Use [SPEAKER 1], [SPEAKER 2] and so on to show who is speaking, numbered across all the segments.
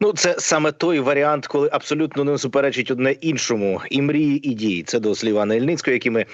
[SPEAKER 1] Ну, це саме той варіант, коли абсолютно не суперечить одне іншому. І мрії, і дії. Це до слів Анни Ільницької, які ми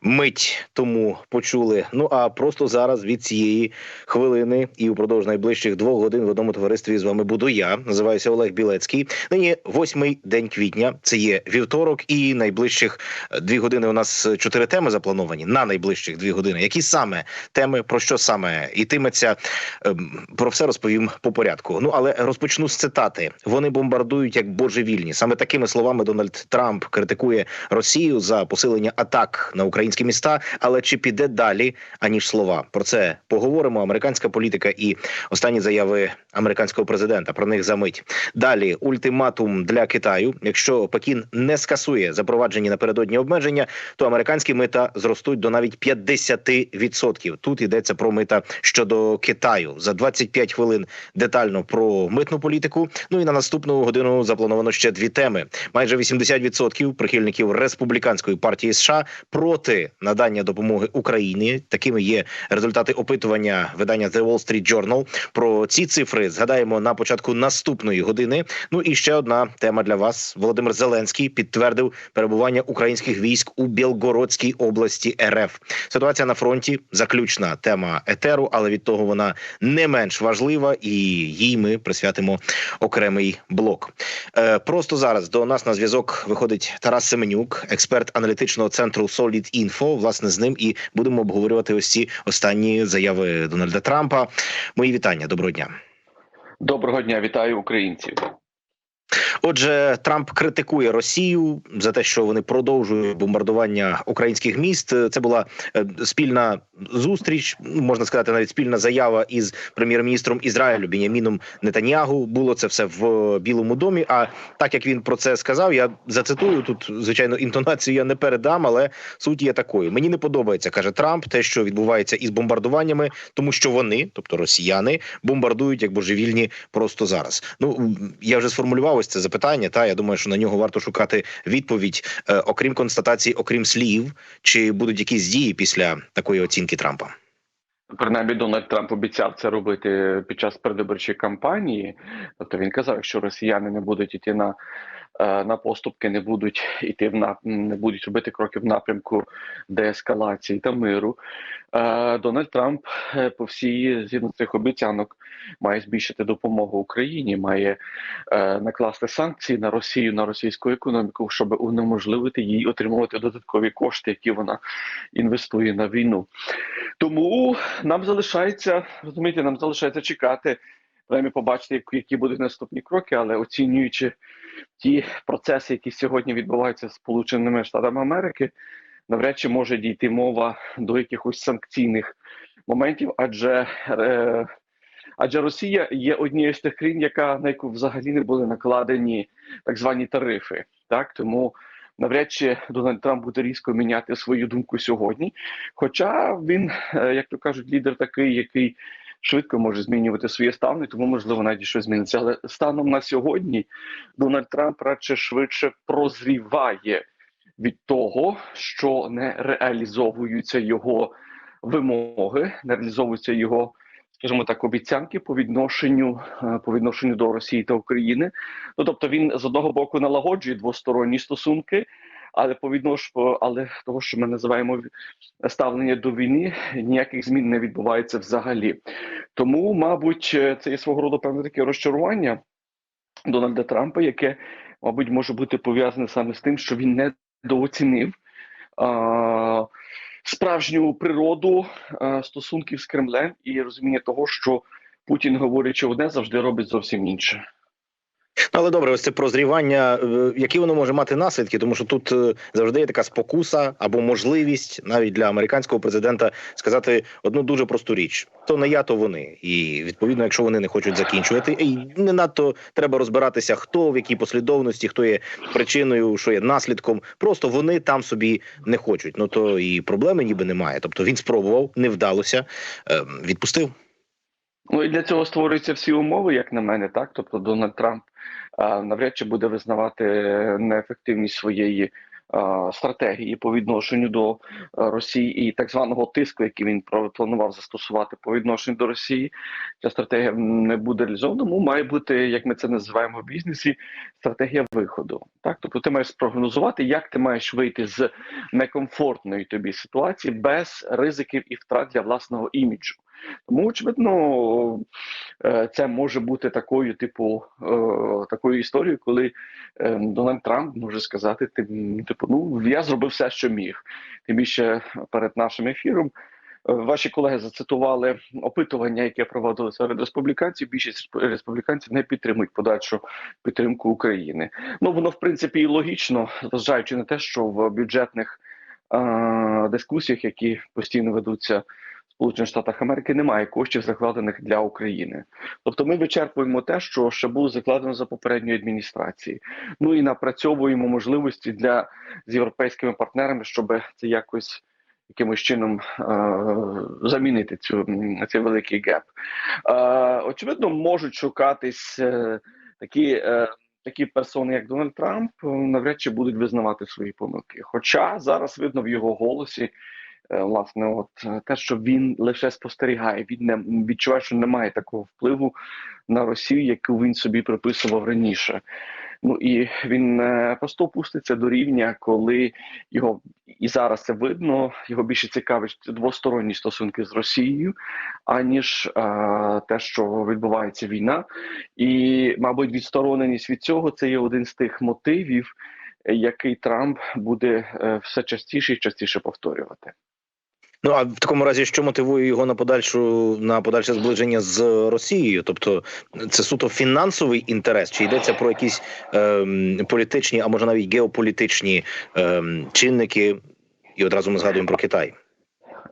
[SPEAKER 1] мить тому почули. Ну а просто зараз від цієї хвилини і упродовж найближчих двох годин в одному товаристві з вами буду я. Називаюся Олег Білецький. Нині восьмий день квітня. Це є вівторок, і найближчих е, дві години. У нас чотири теми заплановані на найближчих дві години. Які саме теми про що саме йтиметься? Ем, Про все розповім по порядку. Ну але розпочну з цитати. Вони бомбардують як божевільні. Саме такими словами Дональд Трамп критикує Росію за посилення атак на українські міста. Але чи піде далі аніж слова? Про це поговоримо. Американська політика і останні заяви американського президента. Про них за мить. Далі ультиматум для Китаю. Якщо Пекін не скасує запроваджені напередодні обмеження, то американські мита зростуть до навіть 50%. Тут йдеться про мита щодо Китаю за 25 хвилин детально про митну політику. Ну і на наступну годину заплановано ще дві теми. Майже 80% прихильників республіканської партії США проти надання допомоги Україні. Такими є результати опитування видання The Wall Street Journal. Про ці цифри згадаємо на початку наступної години. Ну і ще одна тема для вас. Володимир Зеленський підтвердив перебування українських військ у Білгородській області РФ. Ситуація на фронті заключна тема етеру, але від того вона не менш важлива, і їй ми присвятимо окремий блок. Е, просто зараз до нас на зв'язок виходить Тарас Семенюк, експерт аналітичного центру Solid Info. Власне, з ним і будемо обговорювати ось ці останні заяви Дональда Трампа. Мої вітання. Доброго дня.
[SPEAKER 2] Доброго дня, вітаю українців.
[SPEAKER 1] Отже, Трамп критикує Росію за те, що вони продовжують бомбардування українських міст. Це була е, спільна зустріч, можна сказати, навіть спільна заява із прем'єр-міністром Ізраїлю Біняміном Нетаньягу. Було це все в Білому домі. А так як він про це сказав, я зацитую тут. Звичайно, інтонацію я не передам, але суть є такою. Мені не подобається, каже Трамп, те, що відбувається із бомбардуваннями, тому що вони, тобто росіяни, бомбардують як божевільні просто зараз. Ну я вже сформулював ось це запитання. Та я думаю, що на нього варто шукати відповідь, е, окрім констатації, окрім слів, чи будуть якісь дії після такої оцінки Трампа.
[SPEAKER 2] Принаймні, Дональд Трамп обіцяв це робити під час передвиборчої кампанії. Тобто він казав, що росіяни не будуть іти на, на поступки, не будуть іти в нап... не будуть робити кроки в напрямку деескалації та миру. Е, Дональд Трамп е, по всій згідно цих обіцянок має збільшити допомогу Україні, має е, накласти санкції на Росію на російську економіку, щоб унеможливити їй отримувати додаткові кошти, які вона інвестує на війну. Тому нам залишається розумієте, нам залишається чекати, принаймні побачити, які- будуть наступні кроки, але оцінюючи ті процеси, які сьогодні відбуваються з Сполученими Штатами Америки, навряд чи може дійти мова до якихось санкційних моментів, адже е, адже Росія є однією з тих країн, яка на яку взагалі не були накладені так звані тарифи. Так тому навряд чи Дональд Трамп буде різко міняти свою думку сьогодні. Хоча він, е, як то кажуть, лідер такий, який швидко може змінювати своє ставлення, тому можливо навіть щось зміниться. Але станом на сьогодні Дональд Трамп радше швидше прозріває від того, що не реалізовуються його вимоги, не реалізовуються його. Скажімо так, обіцянки по відношенню е, по відношенню до Росії та України. Ну тобто він з одного боку налагоджує двосторонні стосунки, але по віднош... але того, що ми називаємо ставлення до війни, ніяких змін не відбувається взагалі. Тому, мабуть, е, це є свого роду певне таке розчарування Дональда Трампа, яке, мабуть, може бути пов'язане саме з тим, що він недооцінив а, справжню природу а, стосунків з Кремлем і розуміння того, що Путін, говорячи одне, завжди робить зовсім інше.
[SPEAKER 1] Ну, Але добре, ось це прозрівання, е, які воно може мати наслідки, тому що тут е, завжди є така спокуса або можливість навіть для американського президента сказати одну дуже просту річ: то не я, то вони. І відповідно, якщо вони не хочуть закінчувати, і не надто треба розбиратися, хто в якій послідовності, хто є причиною, що є наслідком. Просто вони там собі не хочуть. Ну то і проблеми ніби немає. Тобто він спробував, не вдалося, е, відпустив.
[SPEAKER 2] Ну і для цього створюються всі умови, як на мене, так. Тобто Дональд Трамп а, навряд чи буде визнавати неефективність своєї е, стратегії по відношенню до Росії і так званого тиску, який він планував застосувати по відношенню до Росії, ця стратегія не буде реалізована. Тому має бути, як ми це називаємо в бізнесі, стратегія виходу. Так, тобто ти маєш спрогнозувати, як ти маєш вийти з некомфортної тобі ситуації без ризиків і втрат для власного іміджу. Тому, очевидно, е, це може бути такою, типу, е, такою історією, коли е, Дональд Трамп може сказати: типу, ну я зробив все, що міг. Тим більше перед нашим ефіром. е, Ваші колеги зацитували опитування, яке проводили серед республіканців. Більшість республіканців не підтримують подальшу підтримку України. Ну воно в принципі і логічно, зважаючи на те, що в бюджетних е- дискусіях, які постійно ведуться Сполучених Штатах Америки, немає коштів закладених для України. Тобто, ми вичерпуємо те, що ще було закладено за попередньої адміністрації. Ну і напрацьовуємо можливості для з європейськими партнерами, щоб це якось. Якимось чином е, замінити цю цей великий геп. Е, очевидно, можуть шукатись е, такі, е, такі персони, як Дональд Трамп, навряд чи будуть визнавати свої помилки. Хоча зараз видно в його голосі, власне, от е, те, що він лише спостерігає, він не відчуває, що немає такого впливу на Росію, яку він собі приписував раніше. Ну і він е, просто опуститься до рівня, коли його і зараз це видно. Його більше цікавить двосторонні стосунки з Росією, аніж е, те, що відбувається війна. І, мабуть, відстороненість від цього це є один з тих мотивів, е, який Трамп буде е, все частіше і частіше повторювати.
[SPEAKER 1] Ну а в такому разі, що мотивує його на подальшу на подальше зближення з Росією? Тобто це суто фінансовий інтерес, чи йдеться про якісь ем, політичні, а може навіть геополітичні ем, чинники? І одразу ми згадуємо про Китай.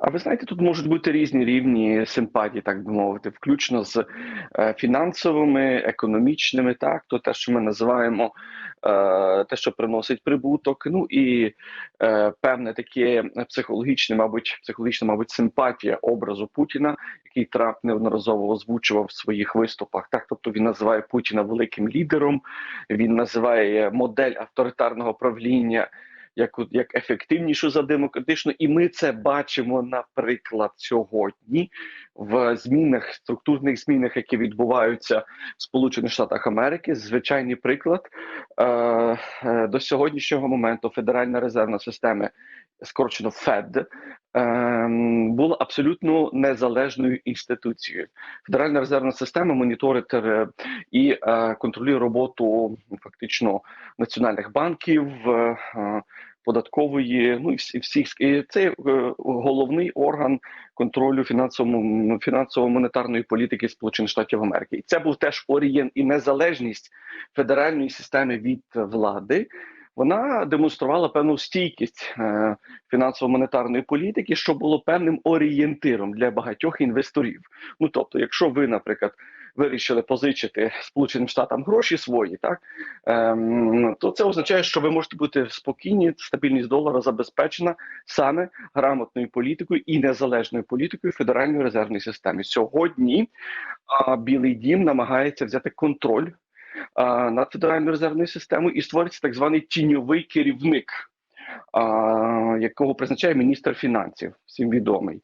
[SPEAKER 2] А ви знаєте, тут можуть бути різні рівні симпатії, так би мовити, включно з е, фінансовими, економічними, так то те, що ми називаємо е, те, що приносить прибуток, ну і е, певне таке психологічне, мабуть, психологічна, мабуть, симпатія образу Путіна, який Трамп неодноразово озвучував в своїх виступах. Так, тобто він називає Путіна великим лідером, він називає модель авторитарного правління як, як ефективнішу за демократичну, і ми це бачимо, наприклад, сьогодні в змінах, структурних змінах, які відбуваються в Сполучених Штатах Америки. Звичайний приклад е, е, до сьогоднішнього моменту Федеральна резервна система, скорочено ФЕД, е, була абсолютно незалежною інституцією. Федеральна резервна система моніторить е, і е, контролює роботу фактично національних банків. е, Податкової, ну і всіх і це головний орган контролю фінансово фінансово-монетарної політики Сполучених Штатів Америки, і це був теж орієнт і незалежність федеральної системи від влади. Вона демонструвала певну стійкість е, фінансово-монетарної політики, що було певним орієнтиром для багатьох інвесторів. Ну тобто, якщо ви, наприклад, вирішили позичити Сполученим Штатам гроші свої, так ем, то це означає, що ви можете бути спокійні, стабільність долара забезпечена саме грамотною політикою і незалежною політикою Федеральної резервної системи. Сьогодні а, Білий Дім намагається взяти контроль над федеральною резервною системою і створиться так званий тіньовий керівник. Якого призначає міністр фінансів, всім відомий.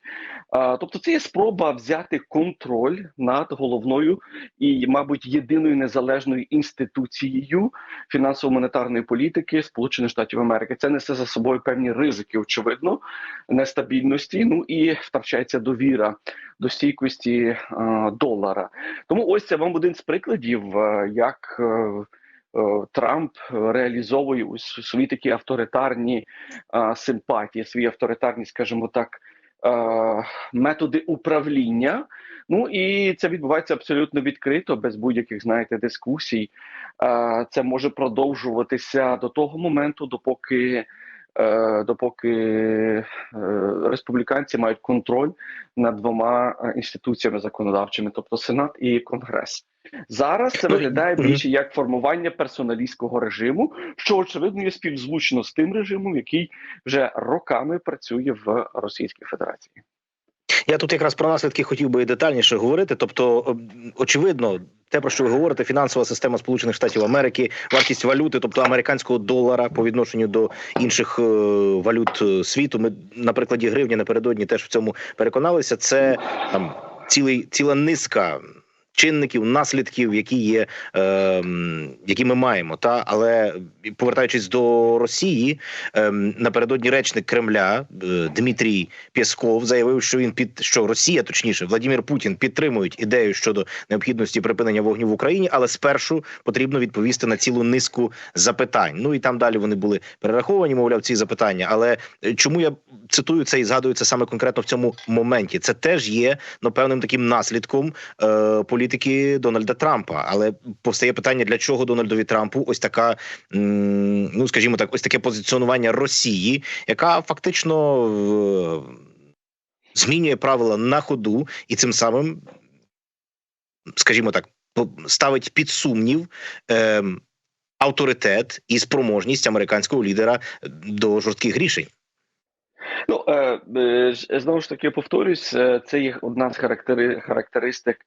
[SPEAKER 2] Тобто, це є спроба взяти контроль над головною і, мабуть, єдиною незалежною інституцією фінансово-монетарної політики Сполучених Штатів Америки. Це несе за собою певні ризики, очевидно, нестабільності. Ну і втрачається довіра до стійкості е, долара. Тому ось це вам один з прикладів, е, як. Е, Трамп реалізовує свої такі авторитарні е, симпатії, свої авторитарні, скажімо так, е, методи управління. Ну і це відбувається абсолютно відкрито, без будь-яких, знаєте, дискусій. Це може продовжуватися до того моменту, допоки. Е, Допоки е, республіканці мають контроль над двома е, інституціями законодавчими, тобто Сенат і Конгрес, зараз це виглядає більше як формування персоналістського режиму, що очевидно є співзвучно з тим режимом, який вже роками працює в Російській Федерації.
[SPEAKER 1] Я тут якраз про наслідки хотів би детальніше говорити. Тобто, очевидно, те, про що ви говорите, фінансова система Сполучених Штатів Америки, вартість валюти, тобто американського долара по відношенню до інших е, валют е, світу. Ми на прикладі гривні напередодні теж в цьому переконалися. Це там цілий ціла низка. Чинників, наслідків, які є, е, які ми маємо, та але повертаючись до Росії, е, напередодні речник Кремля е, Дмитрій Пєсков заявив, що він під що Росія, точніше, Владимир Путін підтримують ідею щодо необхідності припинення вогню в Україні, але спершу потрібно відповісти на цілу низку запитань. Ну і там далі вони були перераховані, мовляв, ці запитання. Але е, чому я цитую це і згадую це саме конкретно в цьому моменті? Це теж є ну, певним таким наслідком е, політики Дональда Трампа. Але повстає питання, для чого Дональдові Трампу ось така, ну скажімо так, ось таке позиціонування Росії, яка фактично е, змінює правила на ходу і цим самим, скажімо так, ставить під сумнів. Е, Авторитет і спроможність американського лідера до жорстких рішень.
[SPEAKER 2] Ну е, е, знову ж таки повторюсь, це є одна з характери, характеристик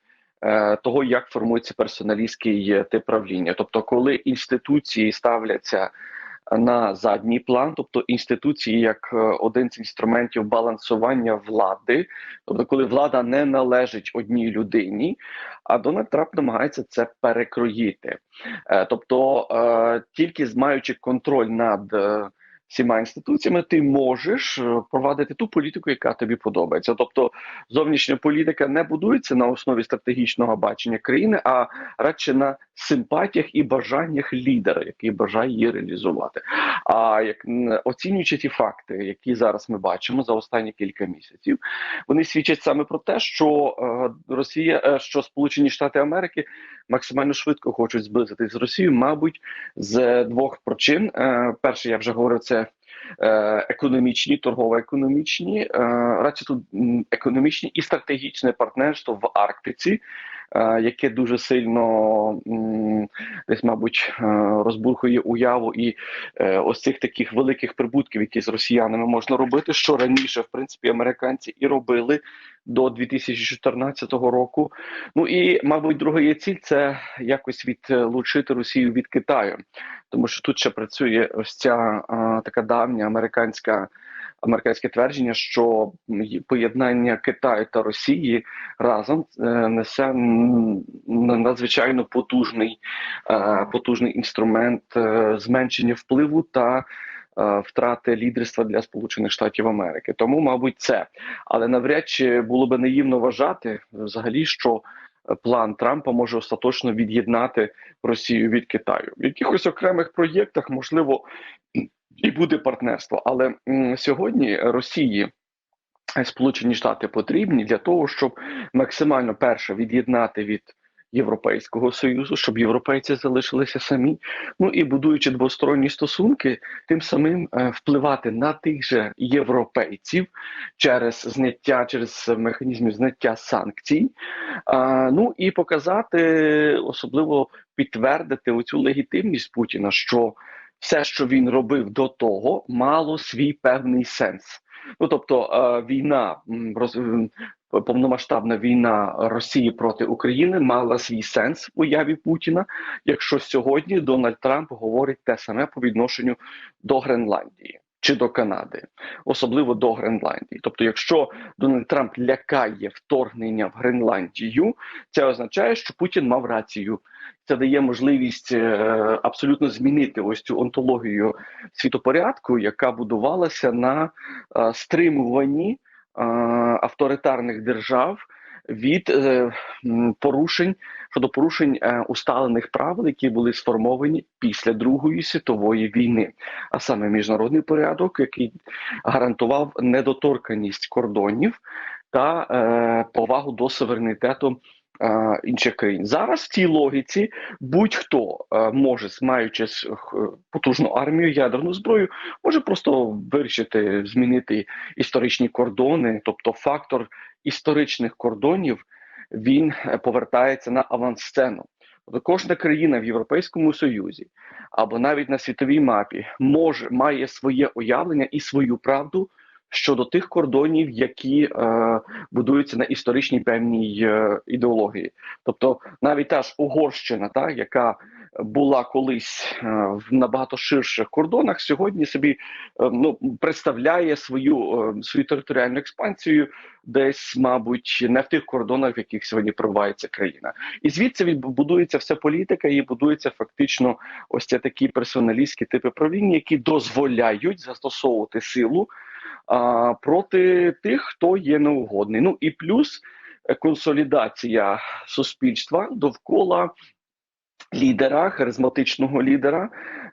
[SPEAKER 2] того, як формується персоналістський е, тип правління. Тобто, коли інституції ставляться на задній план, тобто інституції як е, один з інструментів балансування влади, тобто, коли влада не належить одній людині, а Дональд Трамп намагається це перекроїти. Е, Тобто, е, тільки маючи контроль над е, всіма інституціями, ти можеш е, провадити ту політику, яка тобі подобається. Тобто, зовнішня політика не будується на основі стратегічного бачення країни, а радше на симпатіях і бажаннях лідера, який бажає її реалізувати. А як оцінюючи ті факти, які зараз ми бачимо за останні кілька місяців, вони свідчать саме про те, що е, Росія, е, що Сполучені Штати Америки максимально швидко хочуть зблизитись з Росією, мабуть, з двох причин. Перше, я вже говорив, це економічні, торгово-економічні, е, радше тут економічні і стратегічне партнерство в Арктиці, е, яке дуже сильно десь, мабуть, е, розбурхує уяву і е, ось цих таких великих прибутків, які з росіянами можна робити, що раніше, в принципі, американці і робили до 2014 року. Ну і, мабуть, друга є ціль це якось відлучити Росію від Китаю, тому що тут ще працює ось ця така давня американська. Американське твердження, що поєднання Китаю та Росії разом е, несе надзвичайно потужний, е, потужний інструмент е, зменшення впливу та втрати лідерства для Сполучених Штатів Америки. Тому, мабуть, це але навряд чи було би наївно вважати взагалі, що план Трампа може остаточно від'єднати Росію від Китаю. В якихось окремих проєктах можливо і буде партнерство, але сьогодні Росії. е, Сполучені Штати потрібні для того, щоб максимально перше від'єднати від Європейського союзу, щоб європейці залишилися самі. Ну і будуючи двосторонні стосунки, тим самим е, впливати на тих же європейців через зняття, через механізми зняття санкцій. Ну і показати, особливо підтвердити оцю легітимність Путіна, що все, що він робив до того, мало свій певний сенс. Ну тобто е, війна роз, повномасштабна війна Росії проти України мала свій сенс в уяві Путіна, якщо сьогодні Дональд Трамп говорить те саме по відношенню до Гренландії чи до Канади, особливо до Гренландії. Тобто, якщо Дональд Трамп лякає вторгнення в Гренландію, це означає, що Путін мав рацію. Це дає можливість е, абсолютно змінити ось цю онтологію світопорядку, яка будувалася на е, стримуванні е, авторитарних держав від е, порушень щодо порушень е, усталених правил, які були сформовані після Другої світової війни, а саме міжнародний порядок, який гарантував недоторканність кордонів та е, повагу до суверенітету. Е, Інших країн зараз в цій логіці будь-хто е, може, маючи потужну армію, ядерну зброю, може просто вирішити змінити історичні кордони, тобто фактор історичних кордонів він е, повертається на авансцену. Тобто кожна країна в Європейському Союзі або навіть на світовій мапі може має своє уявлення і свою правду щодо тих кордонів, які е, будуються на історичній певній е, ідеології. Тобто, навіть та ж Угорщина, та яка була колись е, в набагато ширших кордонах, сьогодні собі е, ну представляє свою е, свою територіальну експансію десь, мабуть, не в тих кордонах, в яких сьогодні провається країна, і звідси відбудується вся політика, і будується фактично ось це такі персоналістські типи правління, які дозволяють застосовувати силу а, проти тих, хто є неугодний. Ну і плюс е, консолідація суспільства довкола лідера, харизматичного лідера,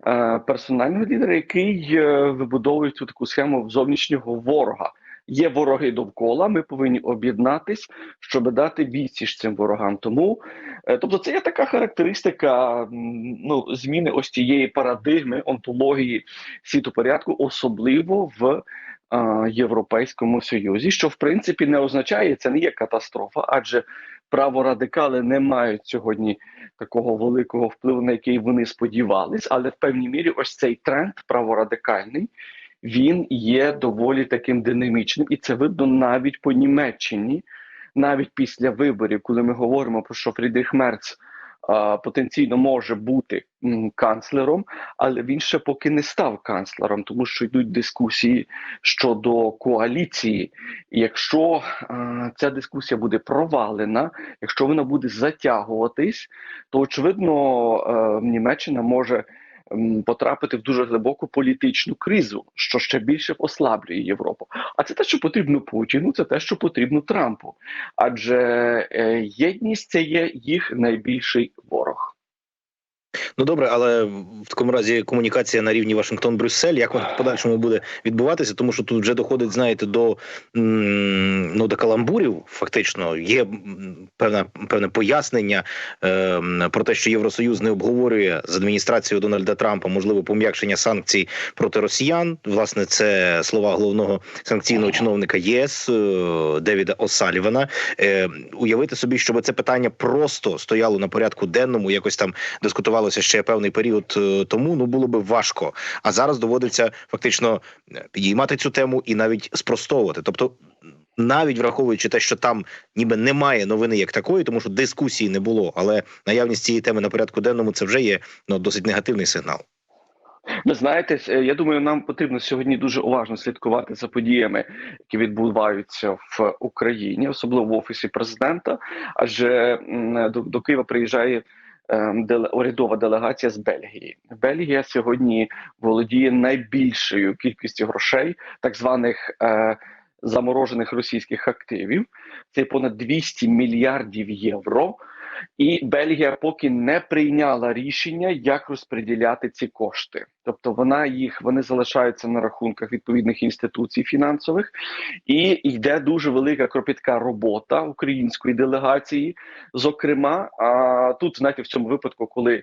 [SPEAKER 2] е, персонального лідера, який е, вибудовує цю таку схему зовнішнього ворога. Є вороги довкола. Ми повинні об'єднатись, щоб дати відсіч цим ворогам. Тому, тобто, це є така характеристика ну, зміни ось цієї парадигми онтології світопорядку, особливо в Європейському Союзі, що в принципі не означає, це не є катастрофа, адже праворадикали не мають сьогодні такого великого впливу, на який вони сподівались, але в певній мірі ось цей тренд праворадикальний. Він є доволі таким динамічним, і це видно навіть по Німеччині, навіть після виборів, коли ми говоримо про що Фрідріх Мерц потенційно може бути канцлером, але він ще поки не став канцлером, тому що йдуть дискусії щодо коаліції. Якщо ця дискусія буде провалена, якщо вона буде затягуватись, то очевидно е, Німеччина може потрапити в дуже глибоку політичну кризу, що ще більше послаблює Європу. А це те, що потрібно Путіну, це те, що потрібно Трампу, адже е, єдність це є їх найбільший ворог.
[SPEAKER 1] Ну добре, але в такому разі комунікація на рівні Вашингтон-Брюссель, як вона в подальшому буде відбуватися, тому що тут вже доходить, знаєте, до ну до каламбурів. Фактично є певне певне пояснення е, про те, що Євросоюз не обговорює з адміністрацією Дональда Трампа можливе пом'якшення санкцій проти росіян. Власне, це слова головного санкційного чиновника ЄС е, Девіда Осалівана. Е, уявити собі, щоб це питання просто стояло на порядку денному, якось там дискутувалося ще певний період е, тому. Ну було би важко. А зараз доводиться фактично е, підіймати цю тему і навіть спростовувати. Тобто, навіть враховуючи те, що там ніби немає новини як такої, тому що дискусії не було, але наявність цієї теми на порядку денному це вже є ну досить негативний сигнал.
[SPEAKER 2] Ви знаєте, е, я думаю, нам потрібно сьогодні дуже уважно слідкувати за подіями, які відбуваються в Україні, особливо в офісі президента. Адже до, Києва приїжджає урядова делегація з Бельгії. Бельгія сьогодні володіє найбільшою кількістю грошей, так званих е, заморожених російських активів. Це понад 200 мільярдів євро. І Бельгія поки не прийняла рішення, як розподіляти ці кошти. Тобто вона їх вони залишаються на рахунках відповідних інституцій фінансових, і йде дуже велика кропітка робота української делегації. Зокрема, а тут знаєте, в цьому випадку, коли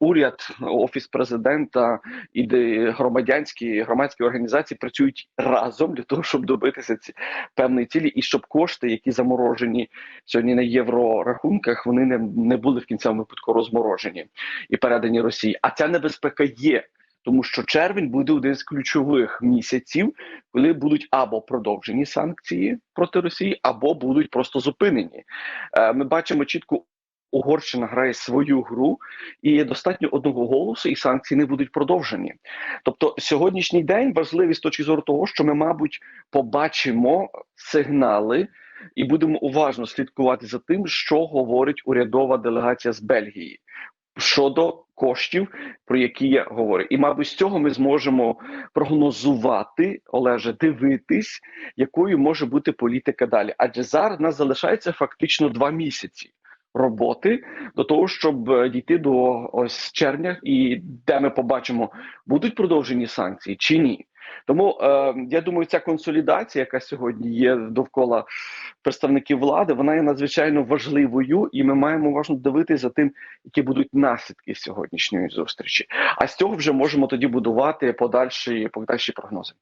[SPEAKER 2] уряд, офіс президента і громадянські громадські організації працюють разом для того, щоб добитися ці певної цілі, і щоб кошти, які заморожені сьогодні на єврорахунках, вони не, не були в кінцевому випадку розморожені і передані Росії. А ця небезпека є. Тому що червень буде один з ключових місяців, коли будуть або продовжені санкції проти Росії, або будуть просто зупинені. Е, Ми бачимо чітко, Угорщина грає свою гру, і достатньо одного голосу, і санкції не будуть продовжені. Тобто, сьогоднішній день важливий з точки зору того, що ми, мабуть, побачимо сигнали і будемо уважно слідкувати за тим, що говорить урядова делегація з Бельгії щодо коштів, про які я говорю. І, мабуть, з цього ми зможемо прогнозувати, Олеже, дивитись, якою може бути політика далі. Адже зараз нас залишається фактично два місяці. Роботи до того, щоб е, дійти до ось червня, і де ми побачимо, будуть продовжені санкції чи ні. Тому е, я думаю, ця консолідація, яка сьогодні є довкола представників влади, вона є надзвичайно важливою, і ми маємо уважно дивитися за тим, які будуть наслідки сьогоднішньої зустрічі. А з цього вже можемо тоді будувати подальші подальші прогнози.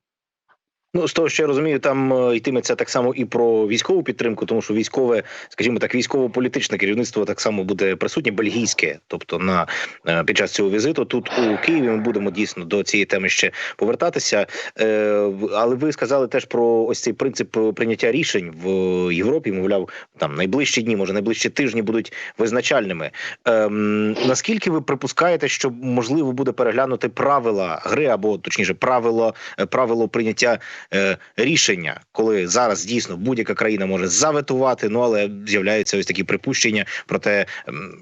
[SPEAKER 1] Ну, з того, що я розумію, там е, йтиметься так само і про військову підтримку, тому що військове, скажімо так, військово-політичне керівництво так само буде присутнє бельгійське. Тобто, на е, під час цього візиту тут у Києві ми будемо дійсно до цієї теми ще повертатися. Е, але ви сказали теж про ось цей принцип прийняття рішень в Європі. Мовляв, там найближчі дні, може найближчі тижні будуть визначальними. Ем, наскільки ви припускаєте, що можливо буде переглянути правила гри, або точніше, правило правило прийняття рішення, коли зараз дійсно будь-яка країна може заветувати, ну але з'являються ось такі припущення про те,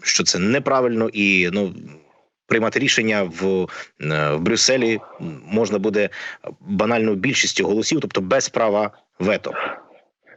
[SPEAKER 1] що це неправильно і ну. Приймати рішення в, е, в Брюсселі можна буде банальною більшістю голосів, тобто без права вето.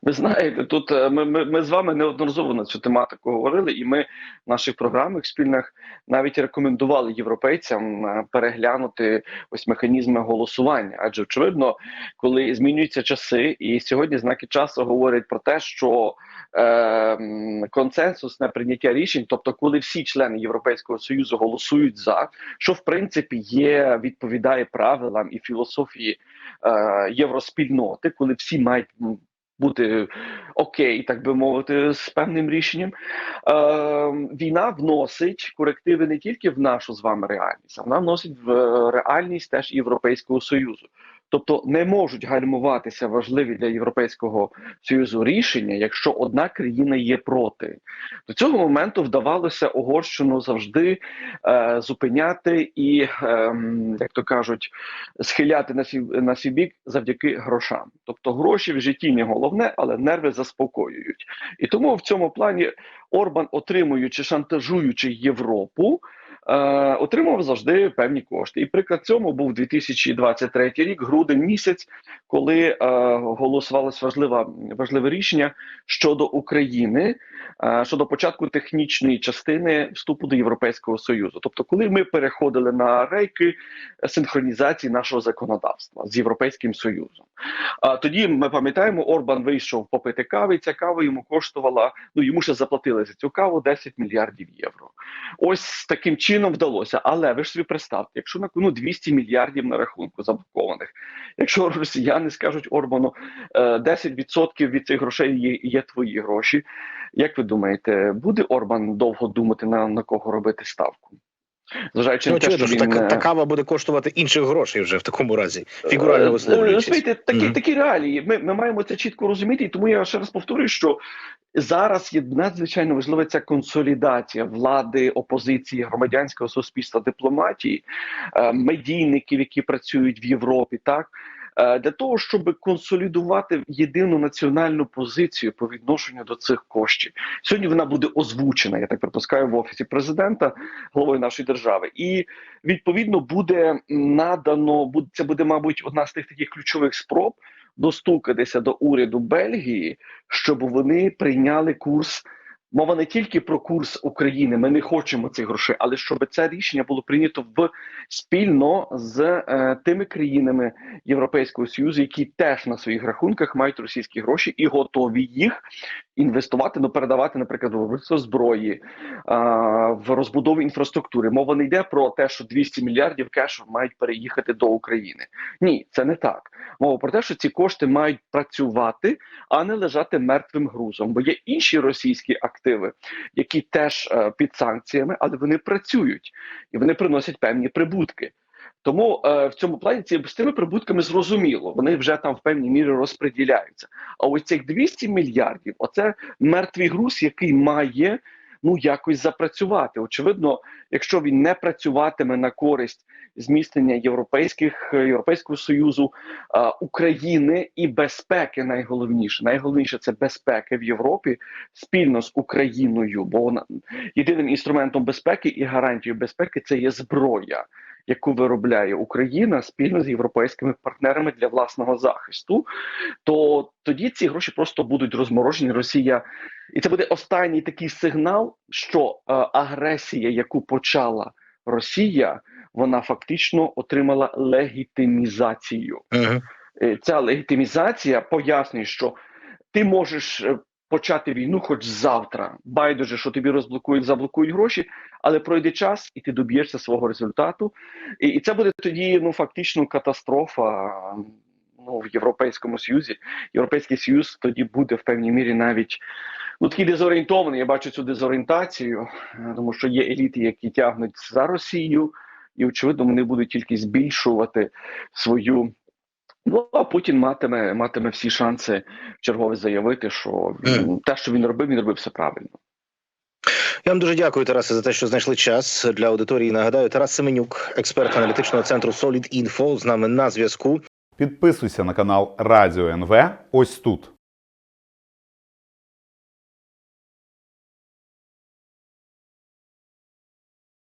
[SPEAKER 2] Ви знаєте, тут е, ми, ми, ми з вами неодноразово на цю тематику говорили, і ми в наших програмах спільних навіть рекомендували європейцям е, переглянути ось механізми голосування. Адже очевидно, коли змінюються часи, і сьогодні знаки часу говорять про те, що е, м, консенсусне прийняття рішень, тобто, коли всі члени Європейського союзу голосують за, що в принципі є відповідає правилам і філософії е, євроспільноти, коли всі мають бути окей, так би мовити, з певним рішенням. Е, війна вносить корективи не тільки в нашу з вами реальність, а вона вносить в е, реальність теж Європейського Союзу. Тобто не можуть гальмуватися важливі для Європейського Союзу рішення, якщо одна країна є проти. До цього моменту вдавалося Угорщину завжди е, зупиняти і, е, як то кажуть, схиляти на свій, на свій бік завдяки грошам. Тобто гроші в житті не головне, але нерви заспокоюють. І тому в цьому плані Орбан, отримуючи, шантажуючи Європу, е, отримав завжди певні кошти. І приклад цьому був 2023 рік, грудень місяць, коли е, голосувалось важливе, важливе рішення щодо України, е, щодо початку технічної частини вступу до Європейського Союзу. Тобто, коли ми переходили на рейки синхронізації нашого законодавства з Європейським Союзом. Тоді ми пам'ятаємо, Орбан вийшов попити кави. Ця кава йому коштувала. Ну йому ще заплатили за цю каву 10 мільярдів євро. Ось таким чином вдалося. Але ви ж собі представте, якщо на кону 200 мільярдів на рахунку заблокованих, якщо росіяни скажуть Орбану е, 10% від цих грошей є, є твої гроші. Як ви думаєте, буде Орбан довго думати на, на кого робити ставку? Зважаючи
[SPEAKER 1] Ну,
[SPEAKER 2] на те, що
[SPEAKER 1] очевидно, що
[SPEAKER 2] він,
[SPEAKER 1] така,
[SPEAKER 2] е,
[SPEAKER 1] та кава буде коштувати інших грошей вже в такому разі, фігурально
[SPEAKER 2] Е,
[SPEAKER 1] висловлюючись.
[SPEAKER 2] Ну, такі, такі реалії. Ми, ми маємо це чітко розуміти, і тому я ще раз повторюю, що зараз є надзвичайно важлива ця консолідація влади, опозиції, громадянського суспільства, дипломатії, е, медійників, які працюють в Європі, так. Е, Для того щоб консолідувати єдину національну позицію по відношенню до цих коштів, сьогодні вона буде озвучена. Я так припускаю в офісі президента, головою нашої держави, і відповідно буде надано це буде, мабуть, одна з тих таких ключових спроб достукатися до уряду Бельгії, щоб вони прийняли курс. Мова не тільки про курс України, ми не хочемо цих грошей, але щоб це рішення було прийнято в спільно з е, тими країнами Європейського союзу, які теж на своїх рахунках мають російські гроші і готові їх інвестувати, ну передавати, наприклад, в виробництво зброї, в розбудову інфраструктури. Мова не йде про те, що 200 мільярдів кешу мають переїхати до України. Ні, це не так. Мова про те, що ці кошти мають працювати, а не лежати мертвим грузом. Бо є інші російські активи, які теж е, під санкціями, але вони працюють і вони приносять певні прибутки. Тому е, в цьому плані ці з тими прибутками зрозуміло, вони вже там в певній мірі розподіляються. А ось цих 200 мільярдів оце мертвий груз, який має ну якось запрацювати. Очевидно, якщо він не працюватиме на користь зміцнення європейських європейського союзу е, України і безпеки, найголовніше, найголовніше це безпека в Європі спільно з Україною. Бо вона єдиним інструментом безпеки і гарантією безпеки це є зброя яку виробляє Україна спільно з європейськими партнерами для власного захисту, то тоді ці гроші просто будуть розморожені. Росія, і це буде останній такий сигнал, що е, агресія, яку почала Росія, вона фактично отримала легітимізацію.
[SPEAKER 1] Мгм.
[SPEAKER 2] Е, Ця легітимізація пояснює, що ти можеш е, почати війну хоч завтра. Байдуже, що тобі розблокують, заблокують гроші, але пройде час, і ти доб'єшся свого результату. І, і це буде тоді ну фактично катастрофа. ну, в Європейському Союзі. Європейський Союз тоді буде в певній мірі навіть ну, такий дезорієнтований. Я бачу цю дезорієнтацію, тому що є еліти, які тягнуть за Росію, і очевидно, вони будуть тільки збільшувати свою. Ну а Путін матиме матиме всі шанси чергове заявити, що він, те, що він робив, він робив все правильно.
[SPEAKER 1] Я вам дуже дякую, Тарасе, за те, що знайшли час для аудиторії. Нагадаю, Тарас Семенюк, експерт аналітичного центру Solid Info, з нами на зв'язку.
[SPEAKER 3] Підписуйся на канал Радіо НВ ось тут.